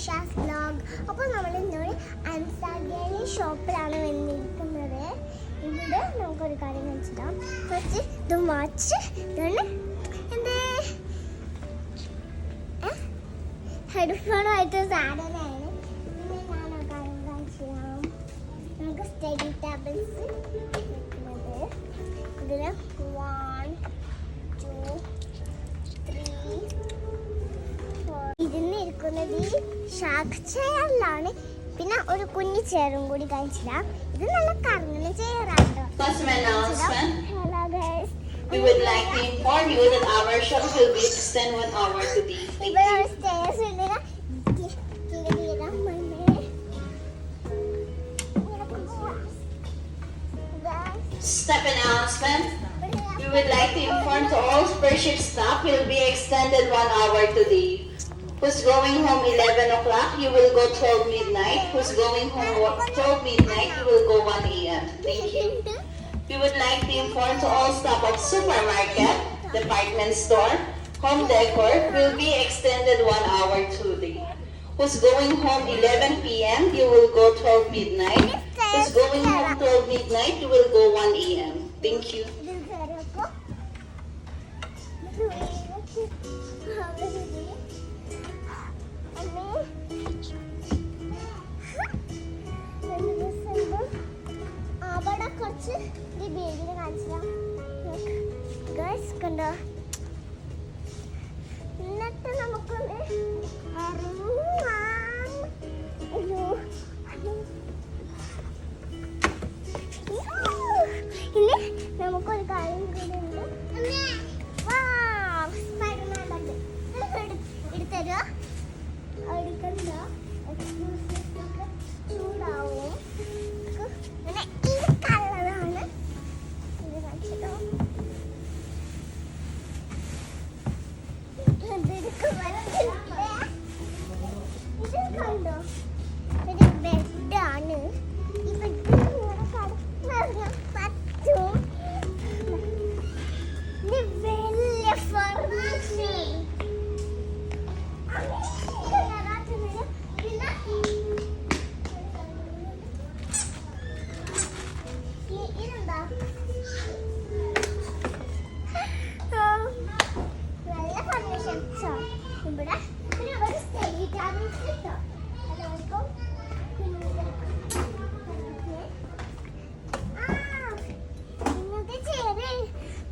Aisha's blog അപ്പോൾ നമ്മൾ ഇന്നൊരു അൻസാഗേലി ഷോപ്പിലാണ് വന്നിരിക്കുന്നത്. ഇവിടെ നമുക്കൊരു കാര്യം കാണിച്ചിടാം. കുറച്ച് ഇത് വാച്ച്. എന്ത്? ഹെഡ്ഫോണുമായിട്ട് സാധനമാണ്. പിന്നെ ഞാൻ ആ കാര്യം കഴിച്ചിടാം നമുക്ക് സ്റ്റഡി ടാബ്ലറ്റ്സ് ഇതിന് ഇതിന് ഇരുന്ന് ഇരിക്കുന്നത് ഈ ഷാക്ക് ചെയറിലാണ് പിന്നെ ഒരു കുഞ്ഞു ചെയറും കൂടി കഴിച്ചിടാം ഇത് നല്ല കറങ്ങുന്ന ചെയറാട്ടോ We would like to inform you that our shop will be extend one hour today. Step announcement. We would like to inform to all spaceship staff will be extended one hour today. Who's going home 11 o'clock, you will go 12 midnight. Who's going home 12 midnight, you will go 1 a.m. Thank you. We would like to inform to all staff of supermarket, department store, home decor will be extended one hour today. Who's going home 11 p.m., you will go 12 midnight. Who's going home 12 midnight, you will go 1 a.m. Thank you. Guys കണ്ടോ എന്നിട്ട് നമുക്കൊന്ന് ഇറങ്ങാം അയ്യോ ഇനി നമുക്കൊരു ഇത് കണ്ടോ ഒരു ബെഡാണ് ഈ ബെഡ് ഇങ്ങനെ കടന്നിറങ്ങാൻ പറ്റും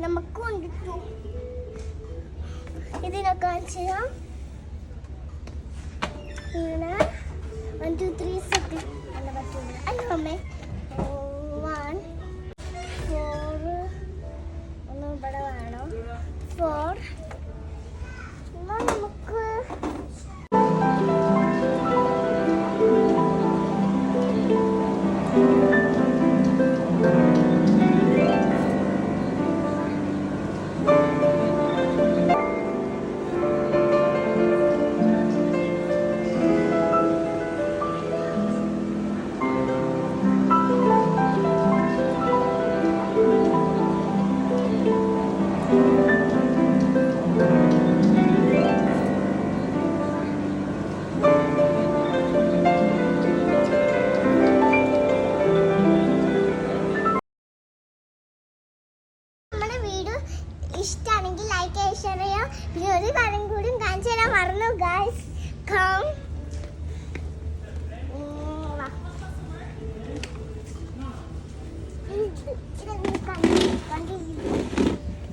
നമുക്ക് കൊണ്ടിട്ടു ഇതിനൊക്കെ തരാം ഇങ്ങനെ. വൺ ടു ത്രീ സെറ്റ് ഇഷ്ടമാണെങ്കിൽ ലൈക്ക് ഷെയർ ചെയ്യാം പിന്നെ ഒരു കാര്യം കൂടി കാണിച്ചു തരാൻ മറന്നു ഗായ്സ് കം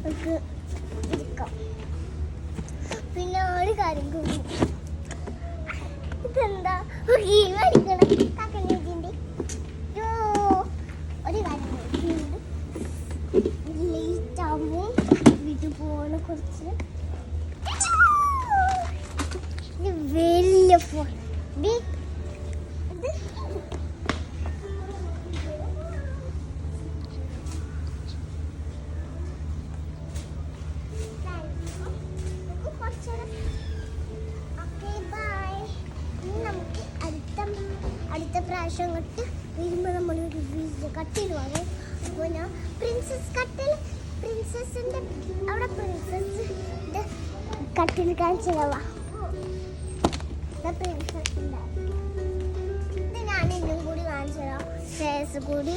പിന്നെ പ്രാവശ്യം തൊട്ട് വരുമ്പോൾ നമ്മൾ ഒരു കട്ടിൽ വാങ്ങും അപ്പോൾ ഞാൻ പ്രിൻസസ് കട്ടിൽ പ്രിൻസസിന്റെ അവിടെ പ്രിൻസസ് കട്ടിൽ കാണിച്ചതാ പ്രിൻസസ് ഇത് ഞാൻ ഇന്നും കൂടി കാണിച്ചു തരാം. ശ്രേയസ് കൂടി.